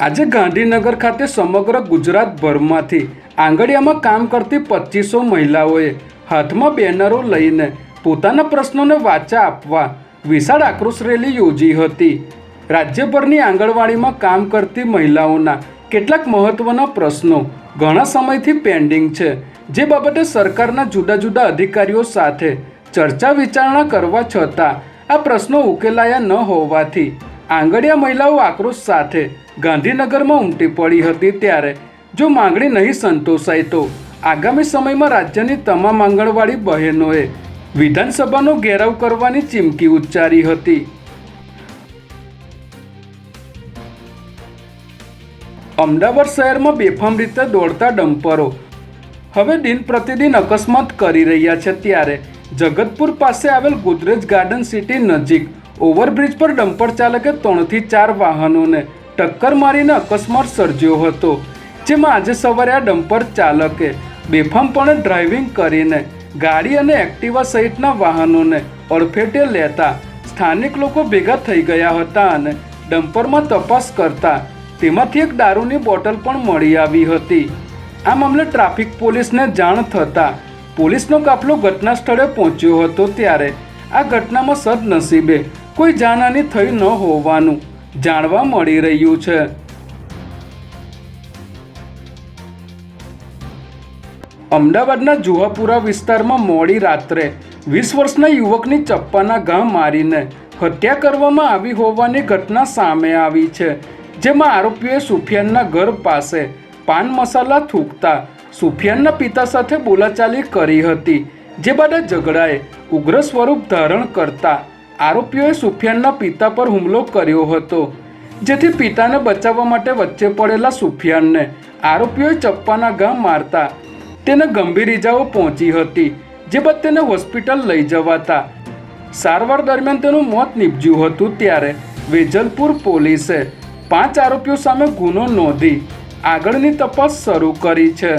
આજે ગાંધીનગર ખાતે સમગ્ર ગુજરાતભરમાંથી આંગડિયામાં કામ કરતી પચીસો મહિલાઓએ હાથમાં બેનરો લઈને પોતાના પ્રશ્નોને વાચા આપવા વિશાળ આક્રોશ રેલી યોજી હતી. રાજ્યભરની આંગણવાડીમાં કામ કરતી મહિલાઓના કેટલાક મહત્વના પ્રશ્નો ઘણા સમયથી પેન્ડિંગ છે, જે બાબતે સરકારના જુદા જુદા અધિકારીઓ સાથે ચર્ચા વિચારણા કરવા છતાં આ પ્રશ્નો ઉકેલાયા ન હોવાથી આંગડિયા મહિલાઓ આક્રોશ સાથે ગાંધીનગરમાં ઉમટી પડી હતી ત્યારે જો માંગણી નહીં સંતોષાય તો આગામી સમયમાં રાજ્યની તમામ આંગણવાડી બહેનોએ વિધાનસભાનો ઘેરાવ કરવાની ચીમકી ઉચ્ચારી હતી. અમદાવાદ શહેરમાં બેફામ રીતે દોડતા ડમ્પરો હવે દિન પ્રતિદિન અકસ્માત કરી રહ્યા છે ત્યારે જગતપુર પાસે આવેલ ગોદરેજ ગાર્ડન સિટી નજીક ઓવરબ્રિજ પર ડમ્પર ચાલકે ત્રણથી ચાર વાહનોને ટક્કર મારીને અકસ્માત સર્જ્યો હતો, જેમાં આજે સવારે આ ડમ્પર ચાલકે બેફામપણે ડ્રાઇવિંગ કરીને ગાડી અને એક્ટિવા સહિતના વાહનોને અડફેટે લેતા સ્થાનિક લોકો ભેગા થઈ ગયા હતા અને ડમ્પરમાં તપાસ કરતા તેમાંથી એક દારૂની બોટલ પણ મળી આવી હતી. આ મામલે ટ્રાફિક પોલીસને જાણ થતાં પોલીસનો કાફલો ઘટના સ્થળે પહોંચ્યો હતો ત્યારે આ ઘટનામાં સદનસીબે કોઈ જાનહાની થઈ ન હોવાનું જાણવા મળી રહ્યું છે. અમદાવાદના જુહાપુરા વિસ્તારમાં મોડી રાત્રે વીસ વર્ષના યુવકની ચપ્પાના ઘા મારીને હત્યા કરવામાં આવી હોવાની ઘટના સામે આવી છે, જેમાં આરોપીઓએ સુફિયાનના ઘર પાસે પાન મસાલા થૂકતા સુફિયાનના પિતા સાથે બોલાચાલી કરી હતી, જે બાદ ઝઘડાએ ઉગ્ર સ્વરૂપ ધારણ કરતા આરોપીઓએ સુફિયાનના પિતા પર હુમલો કર્યો હતો, જેથી પિતાને બચાવવા માટે વચ્ચે પડેલા સુફિયાનને આરોપીઓએ ચપ્પાના ગામ મારતા તેને ગંભીર ઇજાઓ પહોંચી હતી, જે બાદ તેને હોસ્પિટલ લઈ જવાતા. સારવાર દરમિયાન તેનું મોત નીપજ્યું હતું ત્યારે વેજલપુર પોલીસે પાંચ આરોપીઓ સામે ગુનો નોંધી આગળની તપાસ શરૂ કરી છે.